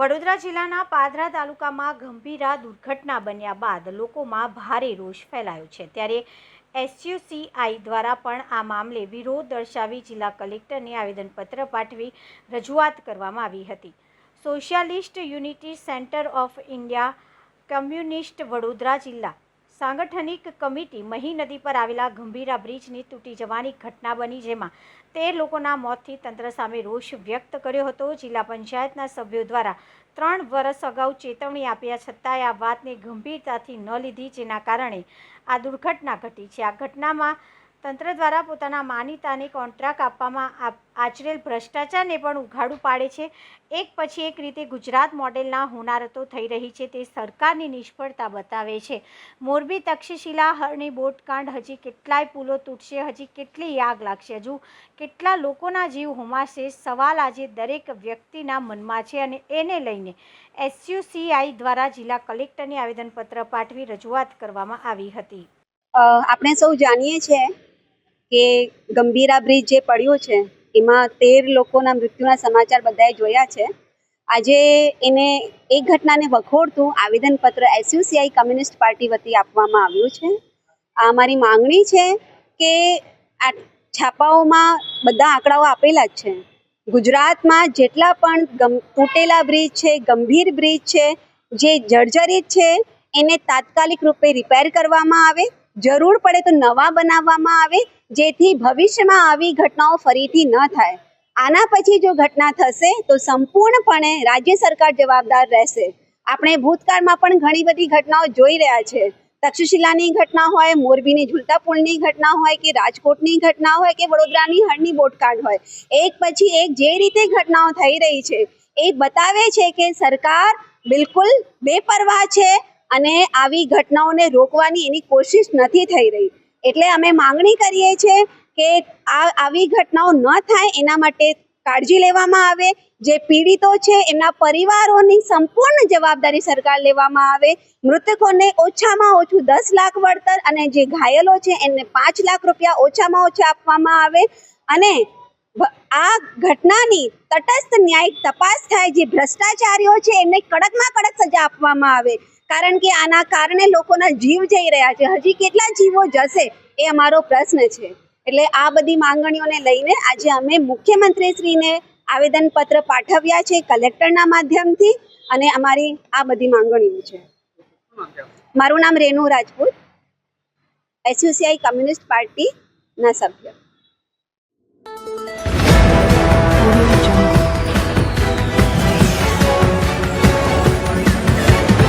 વડોદરા જિલ્લાના પાદરા તાલુકામાં ગંભીરા દુર્ઘટના બન્યા બાદ લોકોમાં ભારે રોષ ફેલાયો છે. ત્યારે એસયુસીઆઈ દ્વારા પણ આ મામલે વિરોધ દર્શાવી જિલ્લા કલેક્ટરને આવેદનપત્ર પાઠવી રજૂઆત કરવામાં આવી હતી. Socialist unity centre of India communist Vadodara જિલ્લા સાંગઠનિક કમિટી મહી નદી પર આવેલા ગંભીરા બ્રિજની તૂટી જવાની ઘટના બની, જેમાં તેર લોકોના મોતથી તંત્ર સામે રોષ વ્યક્ત કર્યો હતો. જિલ્લા પંચાયતના સભ્યો દ્વારા ત્રણ વર્ષ અગાઉ ચેતવણી આપ્યા છતાંય આ વાતને ગંભીરતાથી ન લીધી, જેના કારણે આ દુર્ઘટના ઘટી છે. આ ઘટનામાં તંત્ર દ્વારા પોતાના માનીતાને કોન્ટ્રાક્ટ આપવામાં આચરેલ ભ્રષ્ટાચારને પણ ઉઘાડું પાડે છે. એક પછી એક રીતે ગુજરાત મોડેલના હોનારતો થઈ રહી છે તે સરકારની નિષ્ફળતા બતાવે છે. મોરબી તક્ષશિલા હરણી બોટકાંડ હજી કેટલાય પુલો તૂટશે, હજી કેટલી આગ લાગશે? હજુ કેટલા લોકોના જીવ હોમાશે? સવાલ આજે દરેક વ્યક્તિના મનમાં છે અને એને લઈને એસયુસીઆઈ દ્વારા જિલ્લા કલેક્ટરને આવેદનપત્ર પાઠવી રજૂઆત કરવામાં આવી હતી. આપણે સૌ જાણીએ છીએ કે ગંભીરા બ્રિજ જે પડ્યો છે, એમાં તેર લોકોના મૃત્યુના સમાચાર બધાએ જોયા છે. આજે એને એ ઘટનાને વખોડતું આવેદનપત્ર એસયુસીઆઈ કમ્યુનિસ્ટ પાર્ટી વતી આપવામાં આવ્યું છે. આ મારી માંગણી છે કે આ છાપાઓમાં બધા આંકડાઓ આપેલા જ છે. ગુજરાતમાં જેટલા પણ તૂટેલા બ્રિજ છે, ગંભીર બ્રિજ છે, જે જર્જરિત છે, એને તાત્કાલિક રૂપે રિપેર કરવામાં આવે, જરૂર પડે તો નવા બનાવવામાં આવે જેથી ભવિષ્યમાં આવી ઘટનાઓ ફરીથી ન થાય. આના પછી જો ઘટના થશે, તો સંપૂર્ણપણે રાજ્ય સરકાર જવાબદાર રહેશે. આપણે ભૂતકાળમાં પણ ઘણી બધી ઘટનાઓ જોઈ રહ્યા છે. તક્ષશિલાની ઘટના હોય, મોરબીની ઝૂલતા પુલની ઘટના હોય કે રાજકોટની ઘટના હોય કે વડોદરાની હળની બોટકાંડ હોય. એક પછી એક જે રીતે ઘટનાઓ થઈ રહી છે, એ બતાવે છે કે સરકાર બિલકુલ બેપરવાહ છે અને આવી ઘટનાઓને રોકવાની એની કોશિશ નથી થઈ રહી. એટલે અમે માંગણી કરીએ છીએ કે આ આવી ઘટનાઓ ન થાય, એના માટે કાળજી લેવામાં આવે. જે પીડિતો છે એમના પરિવારોની સંપૂર્ણ જવાબદારી સરકાર લેવામાં આવે. મૃતકોને ઓછામાં ઓછું દસ લાખ વળતર અને જે ઘાયલો છે, એમને પાંચ લાખ રૂપિયા ઓછામાં ઓછા આપવામાં આવે. અને આ ઘટનાની તટસ્થ ન્યાયિક તપાસ થાય, જે ભ્રષ્ટાચારીઓ છે, એમને કડકમાં કડક સજા આપવામાં આવે. કારણ કે આના કારણે લોકોના જીવ જઈ રહ્યા છે. હજી કેટલા જીવો જશે એ અમારો પ્રશ્ન છે. એટલે આ બધી માંગણીઓને લઈને આજે અમે મુખ્યમંત્રીશ્રીને આવેદનપત્ર પાઠવ્યા છે કલેક્ટરના માધ્યમથી અને અમારી આ બધી માંગણીઓ છે. મારું નામ રેનુ રાજપૂત, એસયુસીઆઈ કમ્યુનિસ્ટ પાર્ટીના સભ્ય.